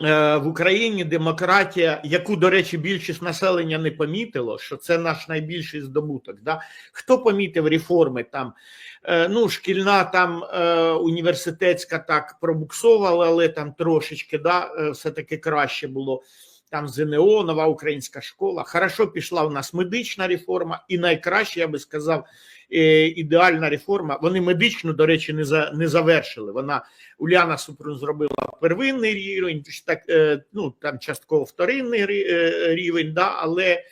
е, в Україні демократія, яку, до речі, більшість населення не помітило, що це наш найбільший здобуток. Да? Хто помітив реформи там? Е, Ну, шкільна там е, університетська так пробуксовала, але там трошечки да, все-таки краще було. Там ЗНО, нова українська школа. Хорошо пішла у нас медична реформа, і найкраще, я би сказав, е, ідеальна реформа. Вони медичну, до речі, не за не завершили. Вона Уляна Супрун зробила первинний рівень, так е, ну там частково вторинний е, рівень, да, але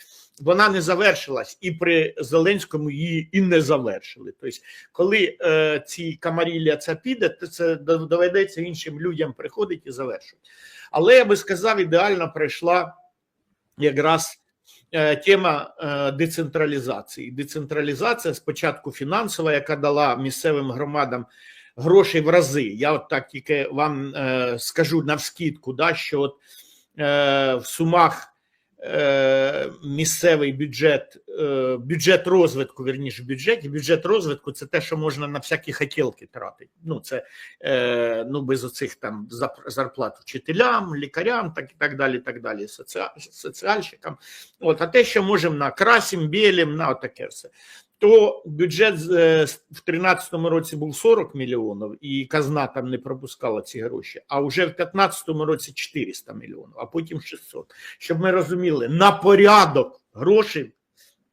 вона не завершилась, і при Зеленському її і не завершили. Тобто, коли е, ці камарілля це піде, то це доведеться іншим людям приходити і завершувати. Але я би сказав, ідеально пройшла якраз е, тема е, децентралізації. Децентралізація спочатку фінансова, яка дала місцевим громадам грошей в рази. Я от так тільки вам е, скажу навскідку, да, що от в сумах місцевий бюджет, е, бюджет розвитку, верніше в бюджеті, бюджет розвитку це те, що можна на всякі хотілки тратити. Ну, це е, ну, без оцих там зарплат вчителям, лікарям, так і так далі, так далі, соціа- соціальщикам. От, а те, що можемо на красім, білім, на таке все. То бюджет е, в 2013 році був 40 мільйонів, і казна там не пропускала ці гроші. А вже в 2015 році 400 мільйонів, а потім 600. Щоб ми розуміли, на порядок грошей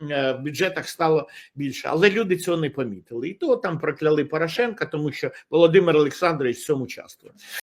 е, в бюджетах стало більше, але люди цього не помітили. І то там прокляли Порошенка, тому що Володимир Олександрович в цьому участвує.